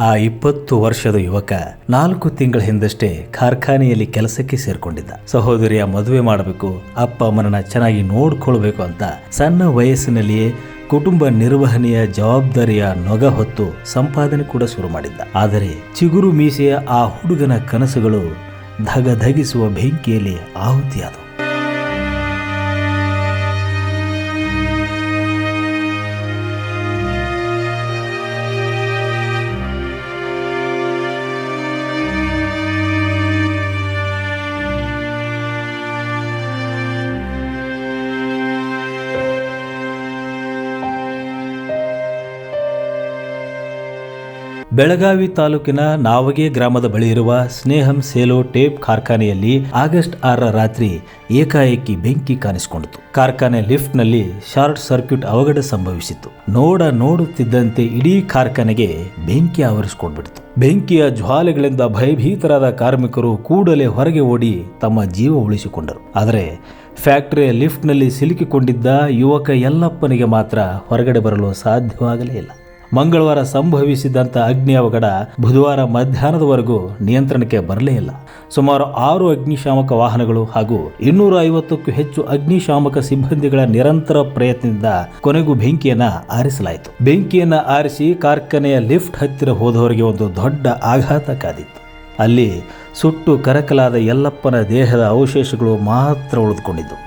ಆ ಇಪ್ಪತ್ತು ವರ್ಷದ ಯುವಕ ನಾಲ್ಕು ತಿಂಗಳ ಹಿಂದಷ್ಟೇ ಕಾರ್ಖಾನೆಯಲ್ಲಿ ಕೆಲಸಕ್ಕೆ ಸೇರ್ಕೊಂಡಿದ್ದ. ಸಹೋದರಿಯ ಮದುವೆ ಮಾಡಬೇಕು, ಅಪ್ಪ ಅಮ್ಮನನ್ನ ಚೆನ್ನಾಗಿ ನೋಡ್ಕೊಳ್ಬೇಕು ಅಂತ ಸಣ್ಣ ವಯಸ್ಸಿನಲ್ಲಿಯೇ ಕುಟುಂಬ ನಿರ್ವಹಣೆಯ ಜವಾಬ್ದಾರಿಯ ನೊಗ ಹೊತ್ತು ಸಂಪಾದನೆ ಕೂಡ ಶುರು ಮಾಡಿದ್ದ. ಆದರೆ ಚಿಗುರು ಮೀಸೆಯ ಆ ಹುಡುಗನ ಕನಸುಗಳು ಧಗಧಗಿಸುವ ಬೆಂಕಿಯಲ್ಲಿ ಆಹುತಿಯಾದವು. ಬೆಳಗಾವಿ ತಾಲೂಕಿನ ನಾವಗೆ ಗ್ರಾಮದ ಬಳಿ ಇರುವ ಸ್ನೇಹಂ ಸೇಲೋ ಟೇಪ್ ಕಾರ್ಖಾನೆಯಲ್ಲಿ ಆಗಸ್ಟ್ ಆರರ ರಾತ್ರಿ ಏಕಾಏಕಿ ಬೆಂಕಿ ಕಾಣಿಸಿಕೊಂಡಿತು. ಕಾರ್ಖಾನೆ ಲಿಫ್ಟ್ನಲ್ಲಿ ಶಾರ್ಟ್ ಸರ್ಕ್ಯೂಟ್ ಅವಘಡ ಸಂಭವಿಸಿತ್ತು. ನೋಡ ನೋಡುತ್ತಿದ್ದಂತೆ ಇಡೀ ಕಾರ್ಖಾನೆಗೆ ಬೆಂಕಿ ಆವರಿಸಿಕೊಂಡ್ಬಿಡ್ತು. ಬೆಂಕಿಯ ಜ್ವಾಲೆಗಳಿಂದ ಭಯಭೀತರಾದ ಕಾರ್ಮಿಕರು ಕೂಡಲೇ ಹೊರಗೆ ಓಡಿ ತಮ್ಮ ಜೀವ ಉಳಿಸಿಕೊಂಡರು. ಆದರೆ ಫ್ಯಾಕ್ಟರಿಯ ಲಿಫ್ಟ್ನಲ್ಲಿ ಸಿಲುಕಿಕೊಂಡಿದ್ದ ಯುವಕ ಎಲ್ಲಪ್ಪನಿಗೆ ಮಾತ್ರ ಹೊರಗಡೆ ಬರಲು ಸಾಧ್ಯವಾಗಲೇ ಇಲ್ಲ. ಮಂಗಳವಾರ ಸಂಭವಿಸಿದಂಥ ಅಗ್ನಿ ಅವಘಡ ಬುಧವಾರ ಮಧ್ಯಾಹ್ನದವರೆಗೂ ನಿಯಂತ್ರಣಕ್ಕೆ ಬರಲೇ ಇಲ್ಲ. ಸುಮಾರು ಆರು ಅಗ್ನಿಶಾಮಕ ವಾಹನಗಳು ಹಾಗೂ ಇನ್ನೂರ ಐವತ್ತಕ್ಕೂ ಹೆಚ್ಚು ಅಗ್ನಿಶಾಮಕ ಸಿಬ್ಬಂದಿಗಳ ನಿರಂತರ ಪ್ರಯತ್ನದಿಂದ ಕೊನೆಗೂ ಬೆಂಕಿಯನ್ನ ಆರಿಸಲಾಯಿತು. ಬೆಂಕಿಯನ್ನ ಆರಿಸಿ ಕಾರ್ಖಾನೆಯ ಲಿಫ್ಟ್ ಹತ್ತಿರ ಹೋದವರಿಗೆ ಒಂದು ದೊಡ್ಡ ಆಘಾತ ಕಾದಿತ್ತು. ಅಲ್ಲಿ ಸುಟ್ಟು ಕರಕಲಾದ ಯಲ್ಲಪ್ಪನ ದೇಹದ ಅವಶೇಷಗಳು ಮಾತ್ರ ಉಳಿದುಕೊಂಡಿದ್ದು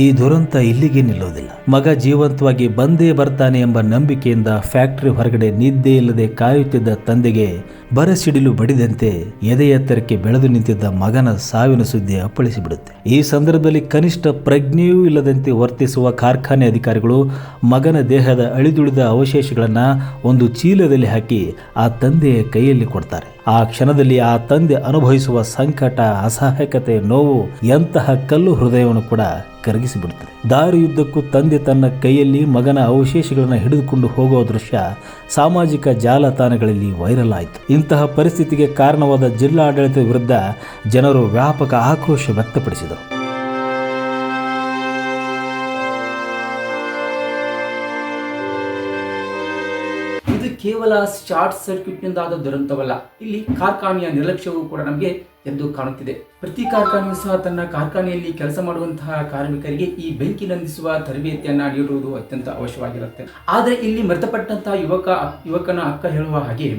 ಈ ದುರಂತ ಇಲ್ಲಿಗೆ ನಿಲ್ಲೋದಿಲ್ಲ ಮಗ ಜೀವಂತವಾಗಿ ಬಂದೇ ಬರ್ತಾನೆ ಎಂಬ ನಂಬಿಕೆಯಿಂದ ಫ್ಯಾಕ್ಟರಿ ಹೊರಗಡೆ ನಿದ್ದೆ ಇಲ್ಲದೆ ಕಾಯುತ್ತಿದ್ದ ತಂದೆಗೆ ಬರಸಿಡಿಲು ಬಡಿದಂತೆ ಎದೆ ಎತ್ತರಕ್ಕೆ ಬೆಳೆದು ನಿಂತಿದ್ದ ಮಗನ ಸಾವಿನ ಸುದ್ದಿ ಅಪ್ಪಳಿಸಿಬಿಡುತ್ತೆ. ಈ ಸಂದರ್ಭದಲ್ಲಿ ಕನಿಷ್ಠ ಪ್ರಜ್ಞೆಯೂ ಇಲ್ಲದಂತೆ ವರ್ತಿಸುವ ಕಾರ್ಖಾನೆ ಅಧಿಕಾರಿಗಳು ಮಗನ ದೇಹದ ಅಳಿದುಳಿದ ಅವಶೇಷಗಳನ್ನು ಒಂದು ಚೀಲದಲ್ಲಿ ಹಾಕಿ ಆ ತಂದೆಯ ಕೈಯಲ್ಲಿ ಕೊಡ್ತಾರೆ. ಆ ಕ್ಷಣದಲ್ಲಿ ಆ ತಂದೆ ಅನುಭವಿಸುವ ಸಂಕಟ, ಅಸಹಾಯಕತೆ, ನೋವು ಎಂತಹ ಕಲ್ಲು ಹೃದಯವನ್ನು ಕೂಡ ಕರಗಿಸಿಬಿಡುತ್ತದೆ. ದಾರಿಯುದ್ದಕ್ಕೂ ತಂದೆ ತನ್ನ ಕೈಯಲ್ಲಿ ಮಗನ ಅವಶೇಷಗಳನ್ನು ಹಿಡಿದುಕೊಂಡು ಹೋಗುವ ದೃಶ್ಯ ಸಾಮಾಜಿಕ ಜಾಲತಾಣಗಳಲ್ಲಿ ವೈರಲ್ ಆಯಿತು. ಇಂತಹ ಪರಿಸ್ಥಿತಿಗೆ ಕಾರಣವಾದ ಜಿಲ್ಲಾಡಳಿತದ ವಿರುದ್ಧ ಜನರು ವ್ಯಾಪಕ ಆಕ್ರೋಶ ವ್ಯಕ್ತಪಡಿಸಿದರು. ಕೇವಲ ಶಾರ್ಟ್ ಸರ್ಕ್ಯೂಟ್ನಿಂದಾದ ದುರಂತವಲ್ಲ. ಇಲ್ಲಿ ಕಾರ್ಖಾನೆಯ ನಿರ್ಲಕ್ಷ್ಯವೂ ಕೂಡ ನಮಗೆ ಎದ್ದು ಕಾಣುತ್ತಿದೆ. ಪ್ರತಿ ಕಾರ್ಖಾನೆಯೂ ಸಹ ತನ್ನ ಕಾರ್ಖಾನೆಯಲ್ಲಿ ಕೆಲಸ ಮಾಡುವಂತಹ ಕಾರ್ಮಿಕರಿಗೆ ಈ ಬೆಂಕಿ ನಂದಿಸುವ ತರಬೇತಿಯನ್ನ ನೀಡುವುದು ಅತ್ಯಂತ ಅವಶ್ಯವಾಗಿರುತ್ತೆ. ಆದರೆ ಇಲ್ಲಿ ಮೃತಪಟ್ಟಂತಹ ಯುವಕ, ಯುವಕನ ಅಕ್ಕ ಹೇಳುವ ಹಾಗೆ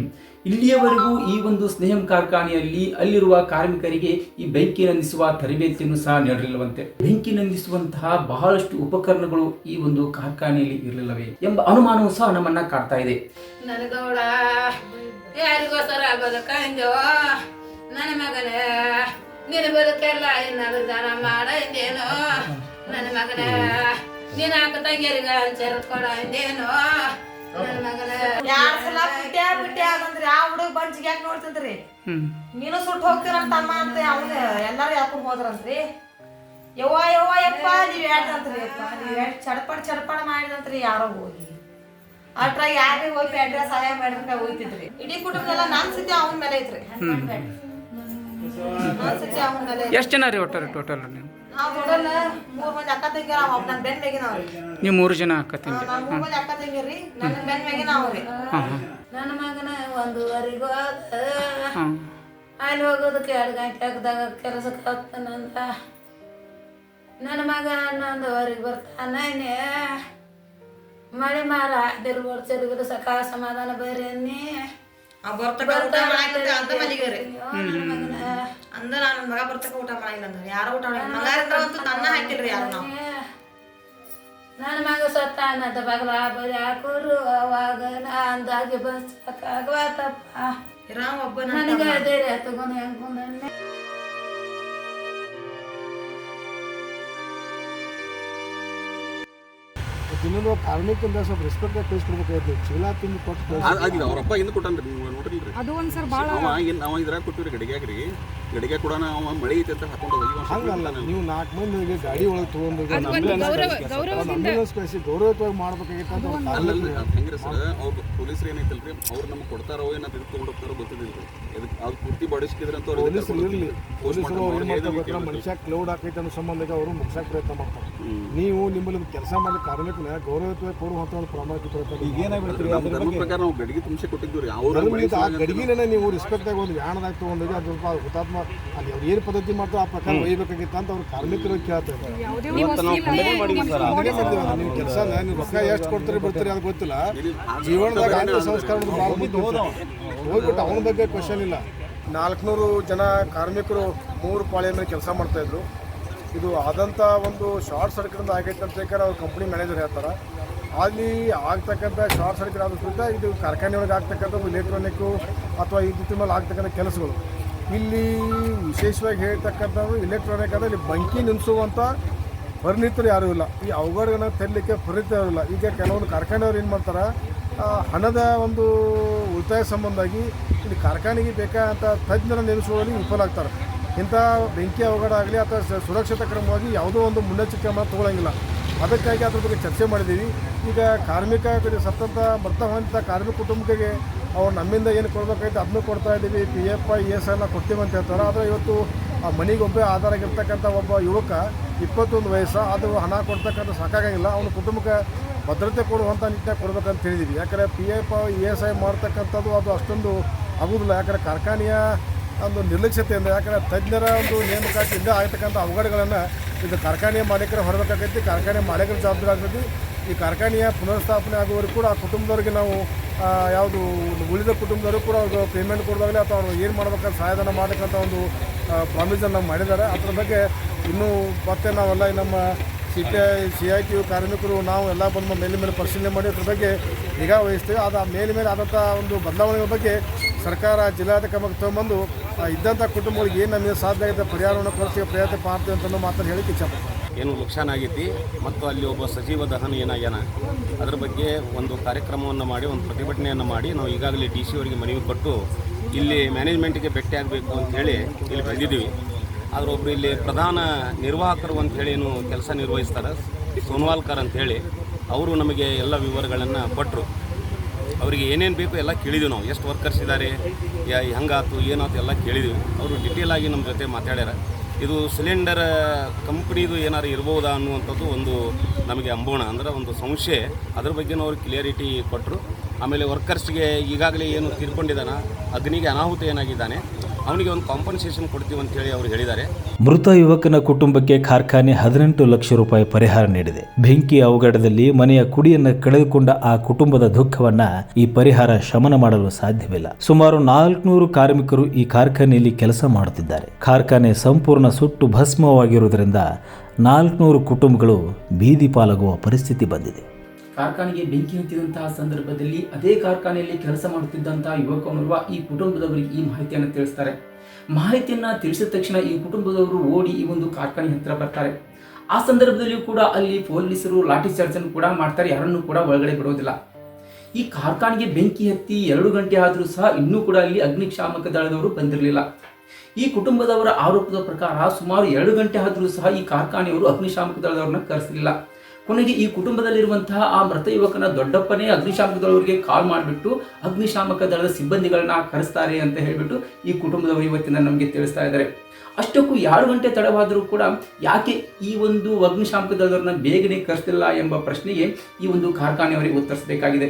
ಇಲ್ಲಿಯವರೆಗೂ ಈ ಒಂದು ಸ್ನೇಹಂ ಕಾರ್ಖಾನೆಯಲ್ಲಿ ಅಲ್ಲಿರುವ ಕಾರ್ಮಿಕರಿಗೆ ಈ ಬೆಂಕಿ ನಂದಿಸುವ ತರಬೇತಿಯನ್ನು ಸಹ ನೀಡಲಿಲ್ಲವಂತೆ. ಬೆಂಕಿ ನಂದಿಸುವಂತಹ ಬಹಳಷ್ಟು ಉಪಕರಣಗಳು ಈ ಒಂದು ಕಾರ್ಖಾನೆಯಲ್ಲಿ ಇರಲಿಲ್ಲವೇ ಎಂಬ ಅನುಮಾನವೂ ಸಹ ನಮ್ಮನ್ನ ಕಾಡ್ತಾ ಇದೆ. ನನ್ನ ಮಗನ ನಿನ್ನ ಬದುಕೆಲ್ಲ ಇನ್ನ ವಿಧಾನ ಮಾಡ ಇಂದೇನು ನನ್ನ ಮಗನ ನೀನ್ ಹಾಕ ತಂಗಿಯರಿಗ ಕೊಡ ಇಂದೇನು ನನ್ನ ಮಗನ ಯಾರ್ ಸಲ ಬಿಟ್ಟ್ಯಾ ಬಿಟ್ಟ್ಯಾ ಅದಂದ್ರಿ ಆ ಬಂಚಿಗೆ ಯಾಕೆ ನೋಡ್ತಿದ್ರಿ? ನೀನು ಸುಟ್ಟು ಹೋಗ್ತೀರಂತ ಅಮ್ಮ ಅಂತ ಅವನು ಎಲ್ಲಾರು ಯಾಕೊಂಡು ಹೋದ್ರಂತ್ರಿ? ಯವ್ವ ಯವ್ವ ಯಪ್ಪ ನೀವ್ ಹೇಳ್ತಂತ್ರಿ ಯಪ್ಪ ನೀವ್ ಯಾಕೆ ಚಡಪಡ್ ಚಡಪಡ ಮಾಡಿದಂತ್ರಿ ಯಾರೋ ಹೋಗಿ. ಅಟ್ರ ಯಾರಿಗೆ ಹೋಗಿ ಅಡ್ರೆಸ್ ಸಹಾಯ ಮಾಡಿದ್ರೆ ಹೋಯ್ತಿದ್ರಿ ಇಡೀ ಕುಟುಂಬದೆಲ್ಲ ನನ್ ಸತಿ ಅವನ ಮೇಲೆ ಐತ್ರಿ. ನನ್ ಸತಿ ಅವನ ಮೇಲೆ ಐತ್ರಿ. ಎಷ್ಟು ಜನ ರೀ ಒಟ್ಟಾರೆ ಟೋಟಲ್ ನೀವು? ನಾವ್ ಟೋಟಲ್ ಮೂರ್ ಮಂದಿ ಅಕ್ಕ ತಂಗಿಯರ ಒಬ್ಬ ನನ್ ಬೆನ್ ಮೇಗಿನವ್ರಿ. ನೀವು ಮೂರು ಜನ ಅಕ್ಕ ತಂಗಿ ಮೂರು ಮೂರ್ ಮಂದಿ ಅಕ್ಕ ತಂಗಿರಿ ನನ್ನ ಬೆನ್ ಮೇಗಿನ ಅವ್ರಿ ಹಾಂ ಹಾಂ. ನನ್ನ ಮಗನ ಒಂದೂವರೆಗೂ ಆದ. ಅಲ್ಲಿ ಹೋಗೋದಕ್ಕೆ ಎರಡು ಗಂಟೆ ಆಗದಾಗ ಕೆಲಸಕ್ಕೆ ಹೋಗ್ತಾನಂತ ನನ್ನ ಮಗ ಹನ್ನೊಂದುವರೆಗೆ ಬರ್ತಾನೆ. ಮಳೆ ಮಾಲ ಹಾಕ್ದಿರ್ಬೋದು ತಿರುಗಿದ ಸಕಾಲ ಸಮಾಧಾನ ಬೇರೆ ಅನ್ನಿ. ಆ ಬರ್ತಕ ಊಟ ಮಾಡಾಕಿದ್ದ ಅಂತ ಮಲಿಗರಿ ನನ್ನ ಮಗನ. ಅಂದ ನಾನು ಮಗ ಬರ್ತಕ ಊಟ ಮಾಡಿಲ್ಲ ಅಂದ್ರೆ ಯಾರು ಊಟ ಮಾಡಿಲ್ಲ? ಮಗ ಅಂತೂ ತನ್ನ ಹಾಕಿಲ್ರಿ ಯಾರು ನಾವು. ನನ್ನ ಮಗ ಸತ್ತ ಅನ್ನದ ಬಗಲ ಬರಿ ಹಾಕೋರು ಅವಾಗ ನಾ ಬಸ್ ಆಗವಾತಪ್ಪ ರಾಮ ಒಬ್ಬ ನನಗೆ ಧೈರ್ಯ ತಗೊಂಡು ಹೆಂಗೆ ಸ್ವಲ್ಪ ರೆಸ್ಪೆಕ್ಟ್ ಕಳಿಸ್ಕೊಡ್ಬೇಕಾಯ್ತು ಚೀಲ ತಿಂದು ಕೊಟ್ಟು ಅದ್- ಕಳ್ಸಿ. ಅದಿಲ್ಲ ಅವ್ರ ಅಪ್ಪ ಹಿಂದೆ ಕೊಟ್ಟಾನ್ರಿ ನೀವು ನೋಡಿಲ್ರಿ ಅದು ಒಂದ್ಸರ್ ಭಾಳ ಅವ ಏನ್ ಅವ ಇದ್ರಾಗ ಕೊಟ್ಟಿವ್ರಿ ಗಡಿಗ್ಯಾಗ್ರಿ ಗಡಿಗೆ ಕೂಡ ನಾವು ಮಳೆ ಐತೆ ಅಂತ ಹಾಕೊಂಡು ಹೋಗಿ ಒಂದ್ ಸ್ವಲ್ಪ ನೀವು ನಾಲ್ಕು ಮಂದಿಗೆ ಗಾಡಿ ಒಳಗೆ ತೊಗೊಂಡು ಆಂಬ್ಯುಲೆನ್ಸ್ ಕಳಿಸಿ ಗೌರವಯುತವಾಗಿ ಮಾಡ್ಬೇಕಾಗಿತ್ತು ಹೆಂಗ್ರಿ ಸರ್ ಅವ್ರು ಪೊಲೀಸರು ಏನೈತಲ್ರಿ ಅವ್ರು ನಮ್ಗೆ ಕೊಡ್ತಾರೋ ಏನಂತ ಇದು ತೊಗೊಂಡು ಹೋಗ್ತಾರೋ ಗೊತ್ತಿದ್ದಿಲ್ಲ ಇದಕ್ಕೆ ಅವ್ರು ಪೂರ್ತಿ ಬಾಡಿಸ್ಕಿದ್ರೆ ಅಂತ ಅವ್ರು ಪೊಲೀಸರು ಇರಲಿ. ಪೊಲೀಸರು ಅವ್ರು ಏನು ಮಾಡ್ತಾರೆ ಮನುಷ್ಯ ಕ್ಲೌಡ್ ಹಾಕೈತೆ ಅನ್ನೋ ಸಂಬಂಧಕ್ಕೆ ಅವರು ಮುಗ್ಸಕ್ಕೆ ಪ್ರಯತ್ನ ಮಾಡ್ತಾರೆ. ನೀವು ನಿಮ್ಮಲ್ಲಿ ಕೆಲಸ ಮಾಡಿ ಕಾರ್ಮಿಕನ ಗೌರವತ್ವ ಕೊಡುವಂಥ ಒಂದು ಪ್ರಾಮಾಣಿಕ ಪ್ರಯತ್ನ ಈಗ ಪ್ರಕಾರ ನಾವು ಗಡಿಗೆ ತುಂಬಿಸಿ ಕೊಟ್ಟಿದ್ದು ರೀ ಅವ್ರ ಗಡಿಗಿನ ನೀವು ರೆಸ್ಪೆಕ್ಟ್ ಆಗಿ ಒಂದು ವ್ಯಾಣದಾಗ ತೊಗೊಂಡೋಗಿ ಅದು ಸ್ವಲ್ಪ ಹುತಾತ್ಮ ಅಲ್ಲಿ ಅವ್ರು ಏನು ಪದ್ಧತಿ ಮಾಡ್ತಾರೆ ಆ ಪ್ರಕಾರ ಒಯ್ಯಬೇಕಾಗಿತ್ತು ಅಂತ ಅವ್ರು ಕಾರ್ಮಿಕರು ಕೇಳ್ತಾರೆ ನೀವು ಕೆಲಸ ನೀವು ರೊಕ್ಕ ಎಷ್ಟು ಕೊಡ್ತಾರೆ ಬಿಡ್ತಾರೆ ಅದು ಗೊತ್ತಿಲ್ಲ. ಜೀವನದಾಗ ಅಂತ ಸಂಸ್ಕಾರ ಭಾಳ ಹೋಗ್ಬಿಟ್ಟು ಅವನ ಬಗ್ಗೆ ಕ್ವಶನ್ ಇಲ್ಲ. ನಾಲ್ಕುನೂರು ಜನ ಕಾರ್ಮಿಕರು ಮೂರು ಪಾಳಿಯ ಮೇಲೆ ಕೆಲಸ ಮಾಡ್ತಾಯಿದ್ರು ಇದು ಆದಂಥ ಒಂದು ಶಾರ್ಟ್ ಸರ್ಕ್ಯೂಟಿಂದ ಆಗೈತೆ ಅಂತ ಬೇಕಾದ್ರೆ ಅವ್ರ ಕಂಪ್ನಿ ಮ್ಯಾನೇಜರ್ ಹೇಳ್ತಾರೆ. ಅಲ್ಲಿ ಆಗ್ತಕ್ಕಂಥ ಶಾರ್ಟ್ ಸರ್ಕ್ಯೂಟ್ ಆಗೋದ್ರಿಂದ ಇದು ಕಾರ್ಖಾನೆ ಒಳಗೆ ಆಗ್ತಕ್ಕಂಥ ಇಲೆಕ್ಟ್ರಾನಿಕ್ಕು ಅಥವಾ ಈ ರೀತಿ ಮೇಲೆ ಆಗ್ತಕ್ಕಂಥ ಕೆಲಸಗಳು. ಇಲ್ಲಿ ವಿಶೇಷವಾಗಿ ಹೇಳ್ತಕ್ಕಂಥದ್ದು ಇಲೆಕ್ಟ್ರಾನಿಕ್ ಅಂದರೆ ಇಲ್ಲಿ ಬಂಕಿ ನಿಲ್ಲಿಸುವಂಥ ಪರಿಣಿತರು ಯಾರೂ ಇಲ್ಲ. ಈ ಅವಘಡಗಳನ್ನ ತರಲಿಕ್ಕೆ ಪರಿಣಿತರು ಇಲ್ಲ. ಈಗ ಕೆಲವೊಂದು ಕಾರ್ಖಾನೆಯವ್ರು ಏನು ಮಾಡ್ತಾರೆ ಹಣದ ಒಂದು ಉಳಿತಾಯ ಸಂಬಂಧಾಗಿ ಇಲ್ಲಿ ಕಾರ್ಖಾನೆಗೆ ಬೇಕಾದಂಥ ತಜ್ಞರ ನೇಮಿಸುವಲ್ಲಿ ವಿಫಲ ಆಗ್ತಾರೆ. ಇಂಥ ಬೆಂಕಿ ಅವಘಡ ಆಗಲಿ ಅಥವಾ ಸುರಕ್ಷತಾ ಕ್ರಮವಾಗಿ ಯಾವುದೋ ಒಂದು ಮುನ್ನೆಚ್ಚರಿಕೆ ಕ್ರಮ ತಗೊಳ್ಳಂಗಿಲ್ಲ ಅದಕ್ಕಾಗಿ ಅದ್ರ ಬಗ್ಗೆ ಚರ್ಚೆ ಮಾಡಿದ್ದೀವಿ. ಈಗ ಕಾರ್ಮಿಕ ಕಡೆ ಸತ್ತಂತ ಬರ್ತಾ ಕಾರ್ಮಿಕ ಕುಟುಂಬಕ್ಕೆ ಅವ್ರು ನಮ್ಮಿಂದ ಏನು ಕೊಡಬೇಕಾಯ್ತು ಅದನ್ನು ಕೊಡ್ತಾ ಇದ್ದೀವಿ. ಪಿ ಎಫ್ ಐ ಎಸ್ ಎಲ್ಲ ಕೊಡ್ತೀವಿ ಅಂತ ಹೇಳ್ತಾರೆ. ಆದರೆ ಇವತ್ತು ಆ ಮನೆಗೊಬ್ಬೇ ಆಧಾರ ಆಗಿರ್ತಕ್ಕಂಥ ಒಬ್ಬ ಯುವಕ ಇಪ್ಪತ್ತೊಂದು ವಯಸ್ಸು, ಅದು ಹಣ ಕೊಡ್ತಕ್ಕಂಥ ಸಾಕಾಗಂಗಿಲ್ಲ. ಅವನ ಕುಟುಂಬಕ್ಕೆ ಭದ್ರತೆ ಕೊಡುವಂಥ ನಿಟ್ಟಿನಾಗ ಕೊಡಬೇಕಂತ ಹೇಳಿದ್ದೀವಿ. ಯಾಕಂದರೆ P F E S I ಮಾಡ್ತಕ್ಕಂಥದ್ದು ಅದು ಅಷ್ಟೊಂದು ಆಗೋದಿಲ್ಲ. ಯಾಕಂದರೆ ಕಾರ್ಖಾನೆಯ ಒಂದು ನಿರ್ಲಕ್ಷ್ಯತೆಯಿಂದ ಯಾಕಂದರೆ ತಜ್ಞರ ಒಂದು ನೇಮಕಾತಿಯಿಂದ ಆಗ್ತಕ್ಕಂಥ ಅವಘಡಗಳನ್ನು ಇದು ಕಾರ್ಖಾನೆಯ ಮಾಲೀಕರು ಹೊರಬೇಕಾಗೈತಿ ಕಾರ್ಖಾನೆ ಮಾಲೀಕರ ಜವಾಬ್ದಾರಿ ಆಗ್ತೈತಿ. ಈ ಕಾರ್ಖಾನೆಯ ಪುನರ್ಸ್ಥಾಪನೆ ಆಗುವವರೆಗೂ ಕೂಡ ಆ ಕುಟುಂಬದವರಿಗೆ ನಾವು ಯಾವುದು ಉಳಿದ ಕುಟುಂಬದವರು ಕೂಡ ಅವ್ರಿಗೆ ಪೇಮೆಂಟ್ ಕೊಡೋದಾಗಲಿ ಅಥವಾ ಅವ್ರು ಏನು ಮಾಡ್ಬೇಕಂತ ಸಹಾಯಧನ ಮಾಡಕ್ಕಂಥ ಒಂದು ಪ್ರಾಮಿಸನ್ನು ಮಾಡಿದ್ದಾರೆ. ಅದರ ಬಗ್ಗೆ ಇನ್ನೂ ಮತ್ತೆ ನಾವೆಲ್ಲ ನಮ್ಮ C T I C I T ಕಾರ್ಮಿಕರು ನಾವು ಎಲ್ಲ ಬಂದು ಮೇಲೆ ಮೇಲೆ ಪರಿಶೀಲನೆ ಮಾಡಿ ಅದ್ರ ಬಗ್ಗೆ ನಿಗಾ ವಹಿಸ್ತೀವಿ. ಅದು ಮೇಲೆ ಮೇಲೆ ಆದಂಥ ಒಂದು ಬದಲಾವಣೆಗಳ ಬಗ್ಗೆ ಸರ್ಕಾರ ಜಿಲ್ಲಾಧಿಕಾರಿ ತೊಗೊಂಬಂದು ಇದ್ದಂಥ ಕುಟುಂಬಗಳಿಗೆ ಏನು ನಮಗೆ ಸಾಧ್ಯ ಆಗಿದೆ ಪರಿಹಾರವನ್ನು ಕೊಡಿಸಿ ಪ್ರಯತ್ನ ಮಾಡ್ತೀವಿ ಅಂತ ಮಾತ್ರ ಹೇಳಿಕ್ಕೆ ಇಚ್ಛಪಡ್ತೀನಿ ಏನು ನುಕ್ಸಾನ ಆಗೈತಿ, ಮತ್ತು ಅಲ್ಲಿ ಒಬ್ಬ ಸಜೀವ ದಹನ ಏನಾಗ್ಯಾನ, ಅದ್ರ ಬಗ್ಗೆ ಒಂದು ಕಾರ್ಯಕ್ರಮವನ್ನು ಮಾಡಿ, ಒಂದು ಪ್ರತಿಭಟನೆಯನ್ನು ಮಾಡಿ, ನಾವು ಈಗಾಗಲೇ ಡಿ ಸಿ ಅವರಿಗೆ ಮನವಿ ಕೊಟ್ಟು, ಇಲ್ಲಿ ಮ್ಯಾನೇಜ್ಮೆಂಟ್ಗೆ ಭೇಟಿ ಆಗಬೇಕು ಅಂತ ಹೇಳಿ ಇಲ್ಲಿ ಬಂದಿದ್ದೀವಿ. ಆದರೆ ಒಬ್ಬರು ಇಲ್ಲಿ ಪ್ರಧಾನ ನಿರ್ವಾಹಕರು ಅಂತ ಹೇಳಿ ಏನು ಕೆಲಸ ನಿರ್ವಹಿಸ್ತಾರೆ, ಸೋನ್ವಾಲ್ಕರ್ ಅಂತ ಹೇಳಿ, ಅವರು ನಮಗೆ ಎಲ್ಲ ವಿವರಗಳನ್ನು ಕೊಟ್ಟರು ಅವರಿಗೆ ಏನೇನು ಬೇಕು ಎಲ್ಲ ಕೇಳಿದ್ವಿ ನಾವು. ಎಷ್ಟು ವರ್ಕರ್ಸ್ ಇದ್ದಾರೆ ಯಾ ಹೆಂಗಾತು ಏನಾಯ್ತು ಎಲ್ಲ ಕೇಳಿದ್ವಿ. ಅವರು ಡಿಟೇಲ್ ಆಗಿ ನಮ್ಮ ಜೊತೆ ಮಾತಾಡ್ಯಾರ. ಇದು ಸಿಲಿಂಡರ್ ಕಂಪ್ನಿದು ಏನಾರು ಇರ್ಬೋದಾ ಅನ್ನುವಂಥದ್ದು ಒಂದು ನಮಗೆ ಅಂಬೋಣ. ಅಂದರೆ ಒಂದು ಸಂಶಯ. ಅದ್ರ ಬಗ್ಗೆನೂ ಅವ್ರು ಕ್ಲಿಯರಿಟಿ ಕೊಟ್ಟರು ಆಮೇಲೆ ವರ್ಕರ್ಸ್ಗೆ ಈಗಾಗಲೇ ಏನು ತೀರ್ಕೊಂಡಿದ್ದಾನ, ಅಗ್ನಿಗೆ ಅನಾಹುತ ಏನಾಗಿದ್ದಾನೆ ಅವನಿಗೆ ಒಂದು ಕಾಂಪನ್ಸೇಷನ್ ಕೊಡ್ತೀವಿ ಅಂತ ಹೇಳಿ ಅವರು ಹೇಳಿದ್ದಾರೆ. ಮೃತ ಯುವಕನ ಕುಟುಂಬಕ್ಕೆ ಕಾರ್ಖಾನೆ ಹದಿನೆಂಟು ಲಕ್ಷ ರೂಪಾಯಿ ಪರಿಹಾರ ನೀಡಿದೆ. ಬೆಂಕಿ ಅವಘಡದಲ್ಲಿ ಮನೆಯ ಕುಡಿಯನ್ನು ಕಳೆದುಕೊಂಡ ಆ ಕುಟುಂಬದ ದುಃಖವನ್ನ ಈ ಪರಿಹಾರ ಶಮನ ಮಾಡಲು ಸಾಧ್ಯವಿಲ್ಲ. ಸುಮಾರು ನಾಲ್ಕುನೂರು ಕಾರ್ಮಿಕರು ಈ ಕಾರ್ಖಾನೆಯಲ್ಲಿ ಕೆಲಸ ಮಾಡುತ್ತಿದ್ದಾರೆ. ಕಾರ್ಖಾನೆ ಸಂಪೂರ್ಣ ಸುಟ್ಟು ಭಸ್ಮವಾಗಿರುವುದರಿಂದ ನಾಲ್ಕುನೂರು ಕುಟುಂಬಗಳು ಬೀದಿ ಪಾಲಾಗುವ ಪರಿಸ್ಥಿತಿ ಬಂದಿದೆ. ಕಾರ್ಖಾನೆಗೆ ಬೆಂಕಿ ಹತ್ತಿದಂತಹ ಸಂದರ್ಭದಲ್ಲಿ ಅದೇ ಕಾರ್ಖಾನೆಯಲ್ಲಿ ಕೆಲಸ ಮಾಡುತ್ತಿದ್ದಂತಹ ಯುವಕನೋರ್ವ ಈ ಕುಟುಂಬದವರಿಗೆ ಈ ಮಾಹಿತಿಯನ್ನು ತಿಳಿಸ್ತಾರೆ. ಮಾಹಿತಿಯನ್ನ ತಿಳಿಸಿದ ತಕ್ಷಣ ಈ ಕುಟುಂಬದವರು ಓಡಿ ಈ ಒಂದು ಕಾರ್ಖಾನೆ ಹತ್ತಿರ ಬರ್ತಾರೆ. ಆ ಸಂದರ್ಭದಲ್ಲಿಯೂ ಕೂಡ ಅಲ್ಲಿ ಪೊಲೀಸರು ಲಾಠಿ ಚಾರ್ಜ್ ಅನ್ನು ಕೂಡ ಮಾಡ್ತಾರೆ, ಯಾರನ್ನು ಕೂಡ ಒಳಗಡೆ ಬಿಡೋದಿಲ್ಲ. ಈ ಕಾರ್ಖಾನೆಗೆ ಬೆಂಕಿ ಹತ್ತಿ ಎರಡು ಗಂಟೆ ಆದರೂ ಸಹ ಇನ್ನೂ ಕೂಡ ಅಲ್ಲಿ ಅಗ್ನಿಶಾಮಕ ದಳದವರು ಬಂದಿರಲಿಲ್ಲ. ಈ ಕುಟುಂಬದವರ ಆರೋಪದ ಪ್ರಕಾರ ಸುಮಾರು ಎರಡು ಗಂಟೆ ಆದರೂ ಸಹ ಈ ಕಾರ್ಖಾನೆಯವರು ಅಗ್ನಿಶಾಮಕ ದಳದವರನ್ನ ಕರೆಸಲಿಲ್ಲ ಕೊನೆಗೆ ಈ ಕುಟುಂಬದಲ್ಲಿರುವಂತಹ ಆ ಮೃತ ಯುವಕನ ದೊಡ್ಡಪ್ಪನೇ ಅಗ್ನಿಶಾಮಕ ದಳವರಿಗೆ ಕಾಲ್ ಮಾಡಿಬಿಟ್ಟು ಅಗ್ನಿಶಾಮಕ ದಳದ ಸಿಬ್ಬಂದಿಗಳನ್ನ ಕರೆಸ್ತಾರೆ ಅಂತ ಹೇಳಿಬಿಟ್ಟು ಈ ಕುಟುಂಬದವರು ಇವತ್ತಿನ ನಮಗೆ ತಿಳಿಸ್ತಾ ಇದ್ದಾರೆ. ಅಷ್ಟಕ್ಕೂ ಎರಡು ಗಂಟೆ ತಡವಾದರೂ ಕೂಡ ಯಾಕೆ ಈ ಒಂದು ಅಗ್ನಿಶಾಮಕ ದಳದವ್ರನ್ನ ಬೇಗನೆ ಕರೆಸ್ತಿಲ್ಲ ಎಂಬ ಪ್ರಶ್ನೆಗೆ ಈ ಒಂದು ಕಾರ್ಖಾನೆಯವರಿಗೆ ಉತ್ತರಿಸಬೇಕಾಗಿದೆ.